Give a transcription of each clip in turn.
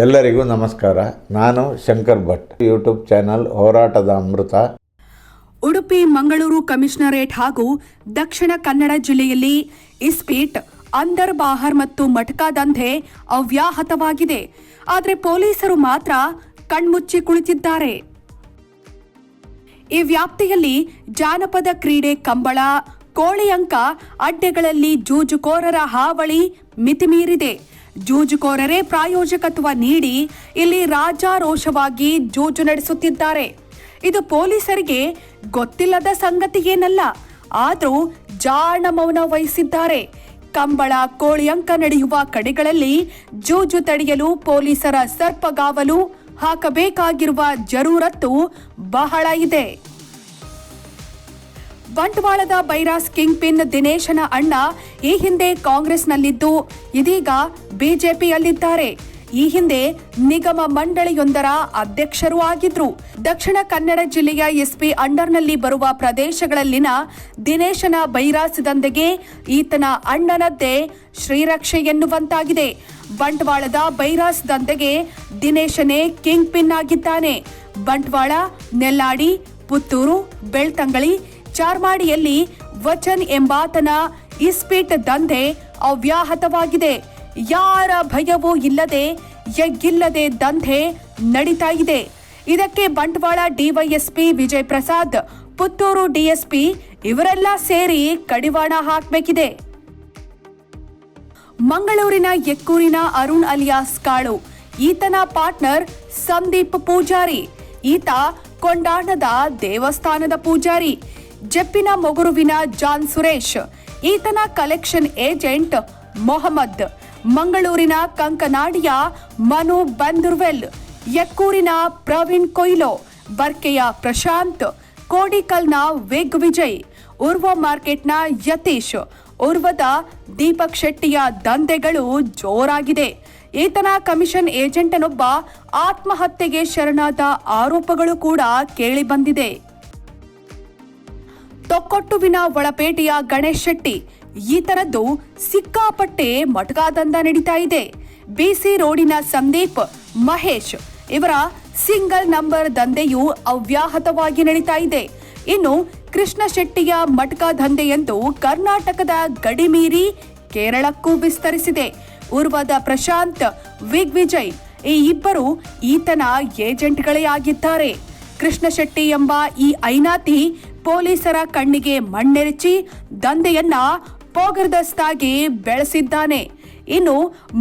ಎಲ್ಲರಿಗೂ ನಮಸ್ಕಾರ. ನಾನು ಶಂಕರ್ ಭಟ್. ಯೂಟ್ಯೂಬ್ ಚಾನಲ್ ಹೋರಾಟದ ಅಮೃತ. ಉಡುಪಿ, ಮಂಗಳೂರು ಕಮಿಷನರೇಟ್ ಹಾಗೂ ದಕ್ಷಿಣ ಕನ್ನಡ ಜಿಲ್ಲೆಯಲ್ಲಿ ಇಸ್ಪೀಟ್, ಅಂದರ್ ಬಾಹರ್ ಮತ್ತು ಮಟ್ಕಾ ದಂಧೆ ಅವ್ಯಾಹತವಾಗಿದೆ. ಆದರೆ ಪೊಲೀಸರು ಮಾತ್ರ ಕಣ್ಮುಚ್ಚಿ ಕುಳಿತಿದ್ದಾರೆ. ಈ ವ್ಯಾಪ್ತಿಯಲ್ಲಿ ಜಾನಪದ ಕ್ರೀಡೆ ಕಂಬಳ ಕೋಳಿಯಂಕ ಅಡ್ಡೆಗಳಲ್ಲಿ ಜೂಜುಕೋರರ ಹಾವಳಿ ಮಿತಿಮೀರಿದೆ. ಜೂಜುಕೋರರೇ ಪ್ರಾಯೋಜಕತ್ವ ನೀಡಿ ಇಲ್ಲಿ ರಾಜಾರೋಷವಾಗಿ ಜೂಜು ನಡೆಸುತ್ತಿದ್ದಾರೆ. ಇದು ಪೊಲೀಸರಿಗೆ ಗೊತ್ತಿಲ್ಲದ ಸಂಗತಿಯೇನಲ್ಲ ಆದರೂ ಜಾಣ ಮೌನ ವಹಿಸಿದ್ದಾರೆ. ಕಂಬಳ ಕೋಳಿಯಂಕ ನಡೆಯುವ ಕಡೆಗಳಲ್ಲಿ ಜೂಜು ತಡೆಯಲು ಪೊಲೀಸರ ಸರ್ಪಗಾವಲು ಹಾಕಬೇಕಾಗಿರುವ ಜರೂರತ್ತು ಬಹಳ ಇದೆ. ಬಂಟ್ವಾಳದ ಬೈರಾಸ್ ಕಿಂಗ್ ಪಿನ್ ದಿನೇಶನ ಅಣ್ಣ ಈ ಹಿಂದೆ ಕಾಂಗ್ರೆಸ್ನಲ್ಲಿದ್ದು, ಇದೀಗ ಬಿಜೆಪಿಯಲ್ಲಿದ್ದಾರೆ. ಈ ಹಿಂದೆ ನಿಗಮ ಮಂಡಳಿಯೊಂದರ ಅಧ್ಯಕ್ಷರೂ ಆಗಿದ್ರು. ದಕ್ಷಿಣ ಕನ್ನಡ ಜಿಲ್ಲೆಯ ಎಸ್ಪಿ ಅಂಡರ್ನಲ್ಲಿ ಬರುವ ಪ್ರದೇಶಗಳಲ್ಲಿನ ದಿನೇಶನ ಬೈರಾಸ್ ದಂಧೆಗೆ ಈತನ ಅಣ್ಣನದ್ದೇ ಶ್ರೀರಕ್ಷೆ ಎನ್ನುವಂತಾಗಿದೆ. ಬಂಟ್ವಾಳದ ಬೈರಾಸ್ ದಂಧೆಗೆ ದಿನೇಶನೇ ಕಿಂಗ್ ಪಿನ್ ಆಗಿದ್ದಾನೆ. ಬಂಟ್ವಾಳ, ನೆಲ್ಲಾಡಿ, ಪುತ್ತೂರು, ಬೆಳ್ತಂಗಳಿ ಚಾರ್ಮಾಡಿಯಲ್ಲಿ ವಚನ್ ಎಂಬಾತನ ಇಸ್ಪೀಟ್ ದಂಧೆ ಅವ್ಯಾಹತವಾಗಿದೆ. ಯಾರ ಭಯವೂ ಇಲ್ಲದೆ ಎಗ್ಗಿಲ್ಲದೆ ದಂಧೆ ನಡೀತಾ ಇದೆ. ಇದಕ್ಕೆ ಬಂಟ್ವಾಳ ಡಿವೈಎಸ್ಪಿ ವಿಜಯ್ ಪ್ರಸಾದ್ ಪುತ್ತೂರು ಡಿಎಸ್ಪಿ ಇವರೆಲ್ಲ ಸೇರಿ ಕಡಿವಾಣ ಹಾಕಬೇಕಿದೆ. ಮಂಗಳೂರಿನ ಎಕ್ಕೂರಿನ ಅರುಣ್ ಅಲಿಯಾಸ್ ಕಾಳು, ಈತನ ಪಾರ್ಟ್ನರ್ ಸಂದೀಪ್ ಪೂಜಾರಿ, ಈತ ಕೊಂಡಾಣದ ದೇವಸ್ಥಾನದ ಪೂಜಾರಿ ಜಪ್ಪಿನ ಮೊಗುರುವಿನ ಜಾನ್ ಸುರೇಶ್, ಈತನ ಕಲೆಕ್ಷನ್ ಏಜೆಂಟ್ ಮೊಹಮ್ಮದ್, ಮಂಗಳೂರಿನ ಕಂಕನಾಡಿಯ ಮನು ಬಂದುರ್ವೆಲ್, ಯಕ್ಕೂರಿನ ಪ್ರವೀಣ್ ಕೊಯ್ಲೋ, ಬರ್ಕೆಯ ಪ್ರಶಾಂತ್, ಕೋಡಿಕಲ್ನ ವೇಗ್ ವಿಜಯ್, ಉರ್ವ ಮಾರ್ಕೆಟ್ನ ಯತೀಶ್, ಉರ್ವದ ದೀಪಕ್ ಶೆಟ್ಟಿಯ ದಂಧೆಗಳು ಜೋರಾಗಿದೆ. ಈತನ ಕಮಿಷನ್ ಏಜೆಂಟನೊಬ್ಬ ಆತ್ಮಹತ್ಯೆಗೆ ಶರಣಾದ ಆರೋಪಗಳು ಕೂಡ ಕೇಳಿಬಂದಿದೆ ತೊಕ್ಕೊಟ್ಟುವಿನ ಒಳಪೇಟೆಯ ಗಣೇಶ್ ಶೆಟ್ಟಿ. ಈ ತರದ್ದು ಸಿಕ್ಕಾಪಟ್ಟೆ ಮಟಕಾದಂದ ನಡೀತಾ ಇದೆ. ಬಿಸಿ ರೋಡಿನ ಸಂದೀಪ್, ಮಹೇಶ್ ಇವರ ಸಿಂಗಲ್ ನಂಬರ್ ದಂಧೆಯು ಅವ್ಯಾಹತವಾಗಿ ನಡೀತಾ ಇದೆ. ಇನ್ನು ಕೃಷ್ಣ ಶೆಟ್ಟಿಯ ಮಟ್ಕಾ ದಂಧೆಯಂತೂ ಕರ್ನಾಟಕದ ಗಡಿ ಮೀರಿ ಕೇರಳಕ್ಕೂ ವಿಸ್ತರಿಸಿದೆ. ಉರ್ವದ ಪ್ರಶಾಂತ್, ವಿಗ್ ವಿಜಯ್ ಈ ಇಬ್ಬರು ಈತನ ಏಜೆಂಟ್ಗಳೇ ಆಗಿದ್ದಾರೆ. ಕೃಷ್ಣ ಶೆಟ್ಟಿ ಎಂಬ ಈ ಐನಾತಿ ಪೊಲೀಸರ ಕಣ್ಣಿಗೆ ಮಣ್ಣೆರಚಿ ದಂಧೆಯನ್ನ ಪೋಗರ್ದಸ್ತಾಗಿ ಬೆಳೆಸಿದ್ದಾನೆ. ಇನ್ನು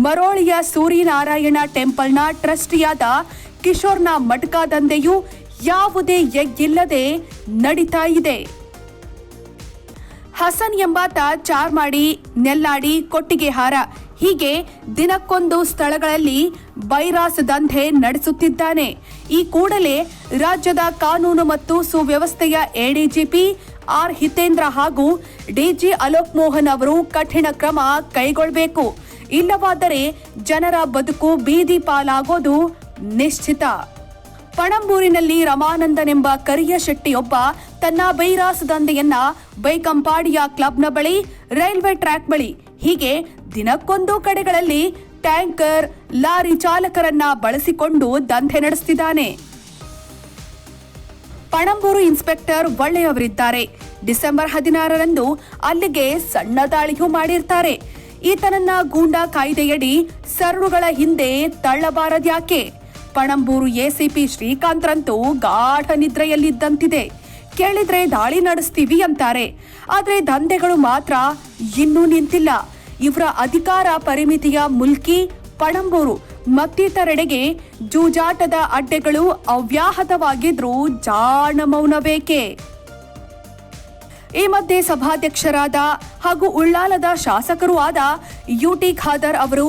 ಮರೋಳಿಯ ಸೂರ್ಯನಾರಾಯಣ ಟೆಂಪಲ್ನ ಟ್ರಸ್ಟಿಯಾದ ಕಿಶೋರ್ನ ಮಟ್ಕಾ ದಂಧೆಯು ಯಾವುದೇ ಎಗ್ಗಿಲ್ಲದೆ ನಡೀತಾ ಇದೆ. ಹಸನ್ ಎಂಬಾತ ಚಾರ್ಮಾಡಿ ನೆಲ್ಲಾಡಿ ಕೊಟ್ಟಿಗೆಹಾರ ಹೀಗೆ ದಿನಕ್ಕೊಂದು ಸ್ಥಳಗಳಲ್ಲಿ ಬೈರಾಸ್ ದಂಧೆ ನಡೆಸುತ್ತಿದ್ದಾನೆ. ಈ ಕೂಡಲೇ ರಾಜ್ಯದ ಕಾನೂನು ಮತ್ತು ಸುವ್ಯವಸ್ಥೆಯ ಎಡಿಜಿಪಿ ಆರ್ ಹಿತೇಂದ್ರ ಹಾಗೂ ಡಿಜಿ ಅಲೋಕ್ ಮೋಹನ್ ಅವರು ಕಠಿಣ ಕ್ರಮ ಕೈಗೊಳ್ಳಬೇಕು ಇಲ್ಲವಾದರೆ ಜನರ ಬದುಕು ಬೀದಿ ಪಾಲಾಗೋದು ನಿಶ್ಚಿತ. ಪಣಂಬೂರಿನಲ್ಲಿ ರಮಾನಂದನೆಂಬ ಕರಿಯ ಶೆಟ್ಟಿಯೊಬ್ಬ ತನ್ನ ಬೈರಾಸ್ ದಂಧೆಯನ್ನ ಬೈಕಂಪಾಡಿಯ ಕ್ಲಬ್ನ ಬಳಿ, ರೈಲ್ವೆ ಟ್ರ್ಯಾಕ್ ಬಳಿ, ಹೀಗೆ ದಿನಕ್ಕೊಂದು ಕಡೆಗಳಲ್ಲಿ ಟ್ಯಾಂಕರ್, ಲಾರಿ ಚಾಲಕರನ್ನ ಬಳಸಿಕೊಂಡು ದಂಧೆ ನಡೆಸುತ್ತಿದ್ದಾನೆ ಪಣಂಬೂರು ಇನ್ಸ್ಪೆಕ್ಟರ್ ಒಳ್ಳೆಯವರಿದ್ದಾರೆ ಡಿಸೆಂಬರ್ ಹದಿನಾರರಂದು ಅಲ್ಲಿಗೆ ಸಣ್ಣ ದಾಳಿಯೂ ಮಾಡಿರ್ತಾರೆ. ಈತನನ್ನ ಗೂಂಡಾ ಕಾಯ್ದೆಯಡಿ ಸರಳುಗಳ ಹಿಂದೆ ತಳ್ಳಬಾರದ್ಯಾಕೆ ಪಣಂಬೂರು ಎಸಿಪಿ ಶ್ರೀಕಾಂತ್ರಂತೂ ಗಾಢ ನಿದ್ರೆಯಲ್ಲಿದ್ದಂತಿದೆ. ಕೇಳಿದ್ರೆ ದಾಳಿ ನಡೆಸ್ತೀವಿ ಅಂತಾರೆ. ಆದ್ರೆ ದಂಧೆಗಳು ಮಾತ್ರ ಇನ್ನೂ ನಿಂತಿಲ್ಲ. ಇವರ ಅಧಿಕಾರ ಪರಿಮಿತಿಯ ಮುಲ್ಕಿ ಪಣಂಬೂರು ಮತ್ತಿತರೆಡೆಗೆ ಜೂಜಾಟದ ಅಡ್ಡೆಗಳು ಅವ್ಯಾಹತವಾಗಿದ್ರೂ ಜಾಣ ಮೌನವೇಕೆ ಈ ಮಧ್ಯೆ ಸಭಾಧ್ಯಕ್ಷರಾದ ಹಾಗೂ ಉಳ್ಳಾಲದ ಶಾಸಕರೂ ಆದ ಯುಟಿ ಖಾದರ್ ಅವರು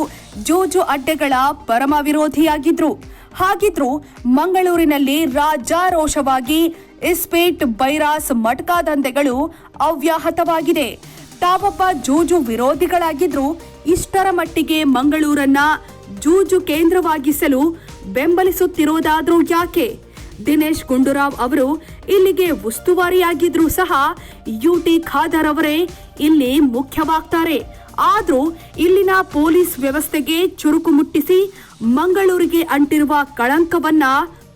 ಜೂಜು ಅಡ್ಡೆಗಳ ಪರಮ ವಿರೋಧಿಯಾಗಿದ್ರು ಹಾಗಿದ್ರು ಮಂಗಳೂರಿನಲ್ಲಿ ರಾಜಾರೋಷವಾಗಿ, ಇಸ್ಪೇಟ್, ಬೈರಾಸ್ ಮಟ್ಕಾ ದಂಧೆಗಳು ಅವ್ಯಾಹತವಾಗಿದೆ. ತಾವೊಬ್ಬ ಜೂಜು ವಿರೋಧಿಗಳಾಗಿದ್ರು ಇಷ್ಟರ ಮಟ್ಟಿಗೆ ಮಂಗಳೂರನ್ನ ಜೂಜು ಕೇಂದ್ರವಾಗಿಸಲು ಬೆಂಬಲಿಸುತ್ತಿರುವುದಾದ್ರೂ ಯಾಕೆ? ದಿನೇಶ್ ಗುಂಡೂರಾವ್ ಅವರು ಇಲ್ಲಿಗೆ ಉಸ್ತುವಾರಿಯಾಗಿದ್ರೂ ಸಹ ಯುಟಿ ಖಾದರ್ ಅವರೇ ಇಲ್ಲಿ ಮುಖ್ಯವಾಗ್ತಾರೆ. ಆದ್ರೂ ಇಲ್ಲಿನ ಪೊಲೀಸ್ ವ್ಯವಸ್ಥೆಗೆ ಚುರುಕು ಮುಟ್ಟಿಸಿ ಮಂಗಳೂರಿಗೆ ಅಂಟಿರುವ ಕಳಂಕವನ್ನ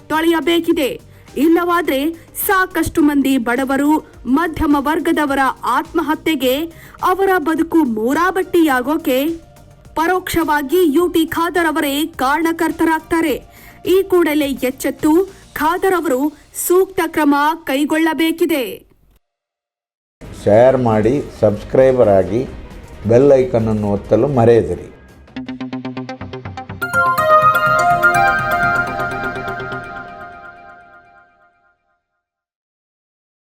ತೊಳೆಯಬೇಕಿದೆ. ಇಲ್ಲವಾದ್ರೆ ಸಾಕಷ್ಟು ಮಂದಿ ಬಡವರು, ಮಧ್ಯಮ ವರ್ಗದವರ ಆತ್ಮಹತ್ಯೆಗೆ ಅವರ ಬದುಕು ಮೂರಾಬಟ್ಟಿಯಾಗೋಕೆ ಪರೋಕ್ಷವಾಗಿ ಯುಟಿ ಖಾದರ್ ಅವರೇ ಕಾರಣಕರ್ತರಾಗ್ತಾರೆ. ಈ ಕೂಡಲೇ ಎಚ್ಚೆತ್ತು ಖಾದರ್ ಅವರು ಸೂಕ್ತ ಕ್ರಮ ಕೈಗೊಳ್ಳಬೇಕಿದೆ. ಶೇರ್ ಮಾಡಿ ಸಬ್ಸ್ಕ್ರೈಬರ್ ಆಗಿ ಬೆಲ್ ಅನ್ನು ಒತ್ತಲು ಮರೆಯದಿರಿ.